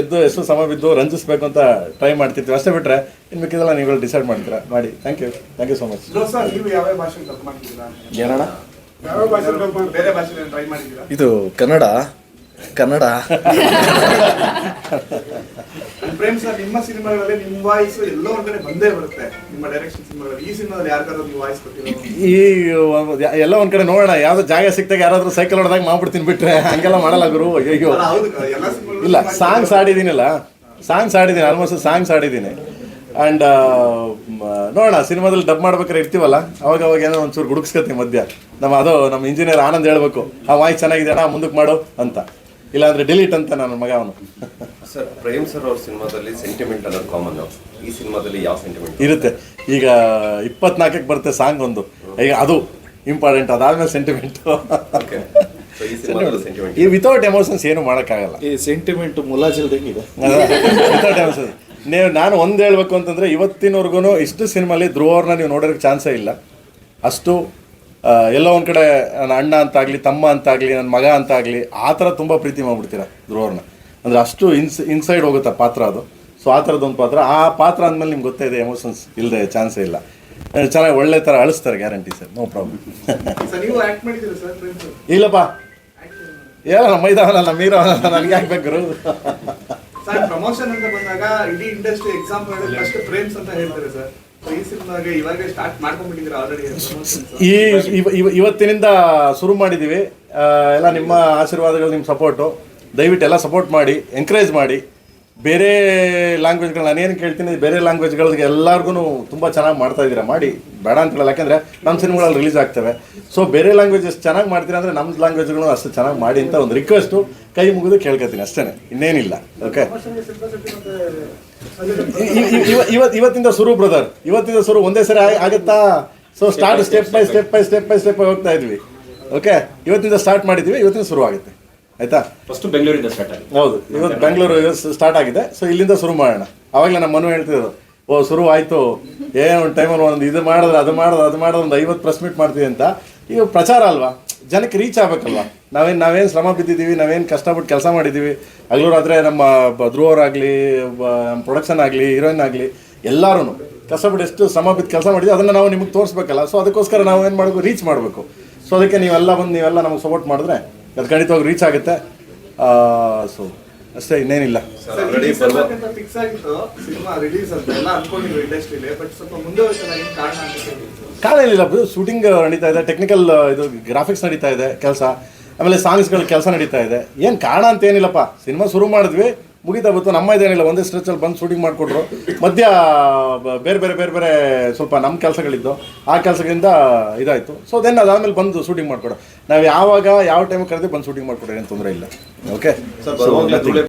ಎದ್ದು ಎಷ್ಟು ಸಮಯ ಬಿದ್ದು ರಂಜಿಸ್ಬೇಕು ಅಂತ ಟ್ರೈ ಮಾಡ್ತಿರ್ತೀವಿ ಅಷ್ಟೇ ಬಿಟ್ರೆ ಇನ್ನು ಮಿಕ್ಕಿದೆಲ್ಲ ನೀವು ಡಿಸೈಡ್ ಮಾಡ್ತೀರಾ? ಮಾಡಿ. Thank you thank you so much bro sir ನೀವು ಯಾವ ಭಾಷೆ ಡಬ್ ಮಾಡಿದ್ದೀರಾ ಏನಣ್ಣ? ಭಾಷೆ ಬೇರೆ ಭಾಷೆ ಟ್ರೈ ಮಾಡಿದ್ದೀರಾ? ಇದು ಕನ್ನಡ. ಕನ್ನಡ. ಪ್ರೇಮ್ ಸರ್ ನಿಮ್ಮ ಸಿನಿಮಾಗಳಲ್ಲಿ ನಿಮ್ಮ ವಾಯ್ಸ್ ಎಲ್ಲೋ ಒಂದ್ ಕಡೆ ಬಂದೇ ಬರುತ್ತೆ. ನಿಮ್ಮ ಡೈರೆಕ್ಷನ್ ಸಿನಿಮಾಗಳಲ್ಲಿ. ಈ ಸಿನಿಮಾದಲ್ಲಿ ಯಾರಿಗಾದ್ರೂ ನೀವು ವಾಯ್ಸ್ ಕೊಟ್ಟಿರೋ ಈ ಎಲ್ಲ ಒಂದ್ ಕಡೆ ನೋಡೋಣ. ಯಾವ್ದು ಜಾಗ ಸಿಕ್ತಾಗ ಯಾರಾದ್ರೂ ಸೈಕಲ್ ಹೊಡೆದಾಗ ಮಾಡ್ಬಿಡ್ತೀನಿ ಬಿಟ್ರೆ. ಹಂಗೆಲ್ಲ ಮಾಡಲ್ಲ ಗುರು. ಅಯ್ಯೋ ಹೌದು ಎಲ್ಲ ಇಲ್ಲ ಸಾಂಗ್ಸ್ ಆಡಿದ್ದೀನಲ್ಲ ಸಾಂಗ್ಸ್ ಆಡಿದ್ದೀನಿ ಆಲ್ಮೋಸ್ಟ್ ಸಾಂಗ್ಸ್ ಆಡಿದ್ದೀನಿ ಆ್ಯಂಡ್ ನೋಡೋಣ ಸಿನಿಮಾದಲ್ಲಿ ಡಬ್ ಮಾಡ್ಬೇಕಾದ್ರೆ ಇರ್ತೀವಲ್ಲ ಅವಾಗ ಅವಾಗ ಏನೋ ಒಂಚೂರು ಗುಡುಕ್ಸ್ಕೊತೀವಿ ಮಧ್ಯ. ನಮ್ಮ ಅದು ನಮ್ಮ ಇಂಜಿನಿಯರ್ ಆನಂದ್ ಹೇಳ್ಬೇಕು ಆ ವಾಯ್ಸ್ ಚೆನ್ನಾಗಿದೆ ಅಣ್ಣ ಮುಂದಕ್ಕೆ ಮಾಡು ಅಂತ. ಇಲ್ಲಾಂದ್ರೆ ಡಿಲೀಟ್ ಅಂತ ನನ್ನ ಮಗ ಅವನು. ಸರ್ ಪ್ರೇಮ್ ಸರ್ ಅವ್ರ ಸಿನಿಮಾದಲ್ಲಿ ಸೆಂಟಿಮೆಂಟ್ ಅನ್ನೋದು ಕಾಮನ್ ಈ ಸಿನಿಮಾದಲ್ಲಿ ಯಾವ ಸೆಂಟಿಮೆಂಟ್ ಇರುತ್ತೆ. ಈಗ ಇಪ್ಪತ್ನಾಲ್ಕಕ್ಕೆ ಬರುತ್ತೆ ಸಾಂಗ್ ಒಂದು. ಈಗ ಅದು ಇಂಪಾರ್ಟೆಂಟ್ ಅದಾದ್ಮೇಲೆ ಸೆಂಟಿಮೆಂಟು ಓಕೆ ಈ ವಿತೌಟ್ ಎಮೋಷನ್ಸ್ ಏನು ಮಾಡೋಕ್ಕಾಗಲ್ಲ. ಈ ಸೆಂಟಿಮೆಂಟ್ ಮುಲಾಜಿಲ್ದಂಗಿದೆ ವಿತೌಟ್ ಎಮೋಷನ್ಸ್ ನೀವು ನಾನು ಒಂದು ಹೇಳ್ಬೇಕು ಅಂತಂದರೆ ಇವತ್ತಿನವರೆಗೂ ಇಷ್ಟು ಸಿನಿಮಾಲಿ ಧ್ರುವವ್ರನ್ನ ನೀವು ನೋಡೋಕ್ಕೆ ಚಾನ್ಸೇ ಇಲ್ಲ. ಅಷ್ಟು ಎಲ್ಲ ಒಂದು ಕಡೆ ನನ್ನ ಅಣ್ಣ ಅಂತಾಗಲಿ ತಮ್ಮ ಅಂತಾಗಲಿ ನನ್ನ ಮಗ ಅಂತಾಗಲಿ ಆ ಥರ ತುಂಬ ಪ್ರೀತಿ ಮಾಡಿಬಿಡ್ತೀರ ಧ್ರುವವ್ರನ್ನ. ಅಂದರೆ ಅಷ್ಟು ಇನ್ಸ್ ಇನ್ಸೈಡ್ ಹೋಗುತ್ತೆ ಆ ಪಾತ್ರ ಅದು. ಸೊ ಆ ಥರದ್ದೊಂದು ಪಾತ್ರ. ಆ ಪಾತ್ರ ಅಂದಮೇಲೆ ನಿಮ್ಗೆ ಗೊತ್ತೇ ಇದೆ ಎಮೋಷನ್ಸ್ ಇಲ್ಲದೆ ಚಾನ್ಸೇ ಇಲ್ಲ. ಚೆನ್ನಾಗಿ ಒಳ್ಳೆ ಥರ ಅಳಿಸ್ತಾರೆ guarantee sir. No problem sir ನೀವು ಆಕ್ಟ್ ಮಾಡಿದ್ದೀರಾ ಸರ್ ಪ್ರೇಮ್ ಇಲ್ಲಪ್ಪ. ಏನೋ ನಮ್ಮ ಮೀರವನಲ್ಲ ನನಗೆ ಹಾಕ್ಬೇಕು ಗುರು? ಸರ್ ಪ್ರಮೋಷನ್ ಅಂತ ಬಂದಾಗ ಇಡೀ ಇಂಡಸ್ಟ್ರಿ ಎಕ್ಸಾಂಪಲ್ ಫಸ್ಟ್ ಫ್ರೇಮ್ಸ್ ಅಂತ ಹೇಳ್ತಾರೆ ಸರ್ ಈ ಇವತ್ತಿನಿಂದ ಶುರು ಮಾಡಿದ್ದೀವಿ ಎಲ್ಲ ನಿಮ್ಮ ಆಶೀರ್ವಾದಗಳು ನಿಮ್ಮ ಸಪೋರ್ಟು ದಯವಿಟ್ಟು ಎಲ್ಲ ಸಪೋರ್ಟ್ ಮಾಡಿ ಎಂಕರೇಜ್ ಮಾಡಿ. ಬೇರೆ ಲ್ಯಾಂಗ್ವೇಜ್ಗಳು ನಾನೇನು ಕೇಳ್ತೀನಿ, ಬೇರೆ ಲ್ಯಾಂಗ್ವೇಜ್ಗಳಿಗೆ ಎಲ್ಲರಿಗೂ ತುಂಬ ಚೆನ್ನಾಗಿ ಮಾಡ್ತಾ ಇದ್ದೀರಾ? ಮಾಡಿ. ಬೇಡ ಅಂತ ಹೇಳಲ್ಲ. ಯಾಕಂದರೆ ನಮ್ಮ ಸಿನಿಮಾಗಳಲ್ಲಿ ರಿಲೀಸ್ ಆಗ್ತವೆ. ಸೊ ಬೇರೆ ಲ್ಯಾಂಗ್ವೇಜ್ ಚೆನ್ನಾಗಿ ಮಾಡ್ತೀರಾ ಅಂದರೆ ನಮ್ಮ ಲ್ಯಾಂಗ್ವೇಜ್ಗಳು ಅಷ್ಟು ಚೆನ್ನಾಗಿ ಮಾಡಿ ಅಂತ ಒಂದು ರಿಕ್ವೆಸ್ಟು ಕೈ ಮುಗಿದು ಕೇಳ್ಕೊತೀನಿ ಅಷ್ಟೇ ಇನ್ನೇನಿಲ್ಲ. ಓಕೆ ಇವತ್ತು ಇವತ್ತಿಂದ ಶುರು ಬ್ರದರ್ ಇವತ್ತಿಂದ ಶುರು ಒಂದೇ ಸರಿ ಆಗುತ್ತಾ? So start step by step by step by step ಹೋಗ್ತಾ ಇದ್ವಿ. ಓಕೆ ಇವತ್ತಿಂದ ಸ್ಟಾರ್ಟ್ ಮಾಡಿದ್ವಿ, ಇವತ್ತಿಂದ ಶುರು ಆಗುತ್ತೆ ಆಯ್ತಾ? ಫಸ್ಟ್ ಬೆಂಗಳೂರಿಂದ ಸ್ಟಾರ್ಟ್ ಆಗಿದೆ. ಹೌದು ಇವತ್ತು ಬೆಂಗಳೂರು ಸ್ಟಾರ್ಟ್ ಆಗಿದೆ. ಸೊ ಇಲ್ಲಿಂದ ಶುರು ಮಾಡೋಣ. ಅವಾಗಲೇ ನಮ್ಮ ಮನು ಹೇಳ್ತಿದ್ರು ಓ ಶುರು ಆಯಿತು. ಏನೋ ಒಂದು ಟೈಮಲ್ಲಿ ಒಂದು ಇದು ಮಾಡಿದ್ರೆ ಅದು ಮಾಡಿದ್ರೆ ಅದು ಮಾಡಿದ್ರೆ ಒಂದು ಐವತ್ತು ಪ್ರೆಸ್ ಮೀಟ್ ಮಾಡ್ತೀವಿ ಅಂತ. ಈಗ ಪ್ರಚಾರ ಅಲ್ವಾ? ಜನಕ್ಕೆ ರೀಚ್ ಆಗಬೇಕಲ್ವಾ? ನಾವೇನು ನಾವೇನು ಶ್ರಮ ಬಿದ್ದಿದ್ದೀವಿ ನಾವೇನು ಕಷ್ಟಪಟ್ಟು ಕೆಲಸ ಮಾಡಿದ್ದೀವಿ. ಹಗಲು ರಾತ್ರಿ ನಮ್ಮ ಧ್ರುವರಾಗಲಿ ನಮ್ಮ ಪ್ರೊಡಕ್ಷನ್ ಆಗಲಿ ಹೀರೋಯಿನ್ ಆಗಲಿ ಎಲ್ಲರೂ ಕಷ್ಟಪಟ್ಟು ಎಷ್ಟು ಶ್ರಮ ಬಿದ್ದು ಕೆಲಸ ಮಾಡಿದ್ವಿ ಅದನ್ನು ನಾವು ನಿಮಗೆ ತೋರಿಸ್ಬೇಕಲ್ಲ. ಸೊ ಅದಕ್ಕೋಸ್ಕರ ನಾವು ಏನು ಮಾಡಬೇಕು? ರೀಚ್ ಮಾಡಬೇಕು. ಸೊ ಅದಕ್ಕೆ ನೀವೆಲ್ಲ ಬಂದು ನೀವೆಲ್ಲ ನಮಗೆ ಸಪೋರ್ಟ್ ಮಾಡಿದ್ರೆ ಅದು ಖಂಡಿತವಾಗಿ ರೀಚ್ ಆಗುತ್ತೆ. ಸೊ ಅಷ್ಟೇ ಇನ್ನೇನಿಲ್ಲ. ಸರ್ ಆಲ್ರೆಡಿ ಬರುವ ಫಿಕ್ಸ್ ಆಗಿತ್ತು. ಸಿನಿಮಾ ರಿಲೀಸ್ ಅಂತ ಎಲ್ಲ ಅನ್ಕೊಂಡಿದ್ರು ಇಂಡಸ್ಟ್ರಿಲಿ ಬಟ್ ಸ್ವಲ್ಪ ಮುಂದೆ ಹೋಯ್ತಲ್ಲ ಏನ್ ಕಾರಣ ಅಂತ ಕೇಳಿದ್ರು. ಕಾರಣ ಏನಿಲ್ಲ ಶೂಟಿಂಗ್ ನಡೀತಾ ಇದೆ ಟೆಕ್ನಿಕಲ್ ಇದು ಗ್ರಾಫಿಕ್ಸ್ ನಡೀತಾ ಇದೆ ಕೆಲಸ. ಆಮೇಲೆ ಸಾಂಗ್ಸ್ಗಳ ಕೆಲಸ ನಡೀತಾ ಇದೆ. ಏನು ಕಾರಣ ಅಂತ ಏನಿಲ್ಲಪ್ಪ ಸಿನಿಮಾ ಶುರು ಮಾಡಿದ್ವಿ. ಮುಗಿತಾ ಬಂತು ನಮ್ಮ ಇದೇನಿಲ್ಲ ಒಂದೇ ಸ್ಟ್ರೆಚಲ್ಲಿ ಬಂದು ಶೂಟಿಂಗ್ ಮಾಡಿಕೊಟ್ರು ಮಧ್ಯ ಬೇರೆ ಬೇರೆ ಬೇರೆ ಬೇರೆ ಸ್ವಲ್ಪ ನಮ್ಮ ಕೆಲಸಗಳಿದ್ದು. ಆ ಕೆಲಸಗಳಿಂದ ಇದಾಯಿತು. ಸೊ ದೆನ್ ಅದಾದಮೇಲೆ ಬಂದು ಶೂಟಿಂಗ್ ಮಾಡಿಕೊಡು. ನಾವು ಯಾವಾಗ ಯಾವ ಟೈಮ್ ಕರೆದು ಬಂದು ಶೂಟಿಂಗ್ ಮಾಡಿಕೊಡ್ರಿ ಏನು ತೊಂದರೆ ಇಲ್ಲ. ಓಕೆ